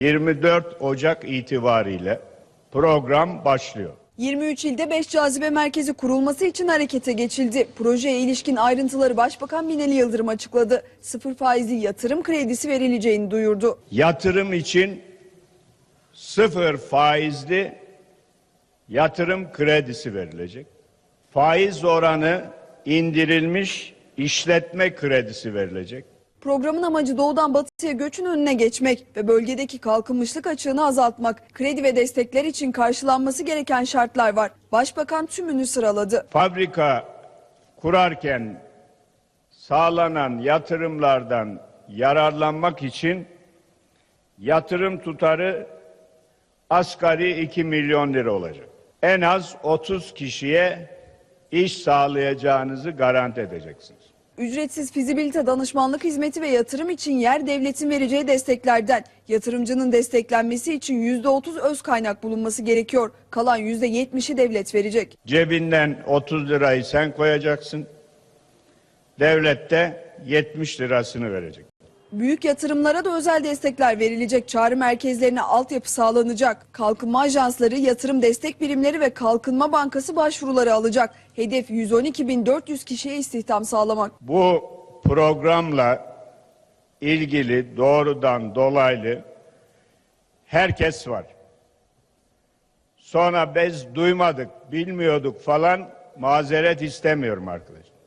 24 Ocak itibariyle program başlıyor. 23 ilde 5 cazibe merkezi kurulması için harekete geçildi. Projeye ilişkin ayrıntıları Başbakan Binali Yıldırım açıkladı. Sıfır faizli yatırım kredisi verileceğini duyurdu. Yatırım için sıfır faizli yatırım kredisi verilecek. Faiz oranı indirilmiş işletme kredisi verilecek. Programın amacı doğudan batıya göçün önüne geçmek ve bölgedeki kalkınmışlık açığını azaltmak. Kredi ve destekler için karşılanması gereken şartlar var. Başbakan tümünü sıraladı. Fabrika kurarken sağlanan yatırımlardan yararlanmak için yatırım tutarı asgari 2 milyon lira olacak. En az 30 kişiye iş sağlayacağınızı garanti edeceksiniz. Ücretsiz fizibilite danışmanlık hizmeti ve yatırım için yer devletin vereceği desteklerden. Yatırımcının desteklenmesi için %30 öz kaynak bulunması gerekiyor. Kalan %70'i devlet verecek. Cebinden 30 lirayı sen koyacaksın. Devlet de 70 lirasını verecek. Büyük yatırımlara da özel destekler verilecek. Çağrı merkezlerine altyapı sağlanacak. Kalkınma ajansları, yatırım destek birimleri ve Kalkınma Bankası başvuruları alacak. Hedef 112.400 kişiye istihdam sağlamak. Bu programla ilgili doğrudan dolaylı herkes var. Sonra biz duymadık, bilmiyorduk falan mazeret istemiyorum arkadaşlar.